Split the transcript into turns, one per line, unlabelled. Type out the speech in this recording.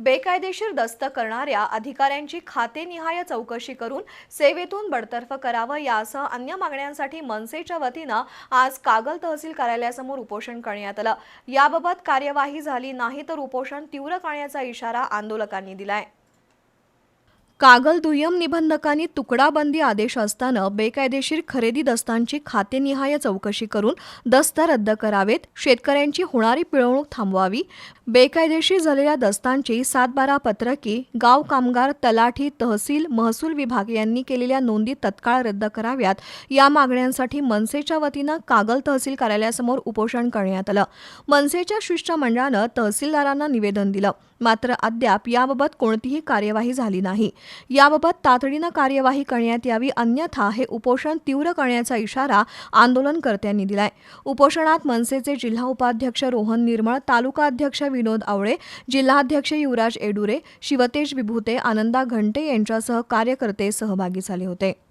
बेकायदेशीर दस्त करणाऱ्या अधिकाऱ्यांची खातेनिहाय चौकशी करून सेवेतून बडतर्फ करावं यासह अन्य मागण्यांसाठी मनसेच्या वतीनं आज कागल तहसील कार्यालयासमोर उपोषण करण्यात आलं. याबाबत कार्यवाही झाली नाही तर उपोषण तीव्र करण्याचा इशारा आंदोलकांनी दिलाय. कागल दुय्यम निबंधकांनी तुकडाबंदी आदेश असताना बेकायदेशीर खरेदी दस्तांची खातेनिहाय चौकशी करून दस्त रद्द करावेत. शेतकऱ्यांची होणारी पिळवणूक थांबवावी. बेकायदेशीर झालेल्या दस्तांची सातबारा पत्रकी गाव कामगार तलाठी तहसील महसूल विभाग यांनी केलेल्या नोंदी तत्काळ रद्द कराव्यात. या मागण्यांसाठी मनसेच्या वतीनं कागल तहसील कार्यालयासमोर उपोषण करण्यात आलं. मनसेच्या शिष्टमंडळानं तहसीलदारांना निवेदन दिलं. मात्र अद्याप याबाबत कोणतीही कार्यवाही झाली नाही. याबाबत तातडीनं कार्यवाही करण्यात यावी अन्यथा हे उपोषण तीव्र करण्याचा इशारा आंदोलनकर्त्यांनी दिलाय. उपोषणात मनसेचे जिल्हा उपाध्यक्ष रोहन निर्मळ तालुका अध्यक्ष विनोद आवळे जिल्हाध्यक्ष युवराज एडुरे शिवतेज विभूते आनंदा घंटे यांच्यासह कार्यकर्ते सहभागी झाले होते.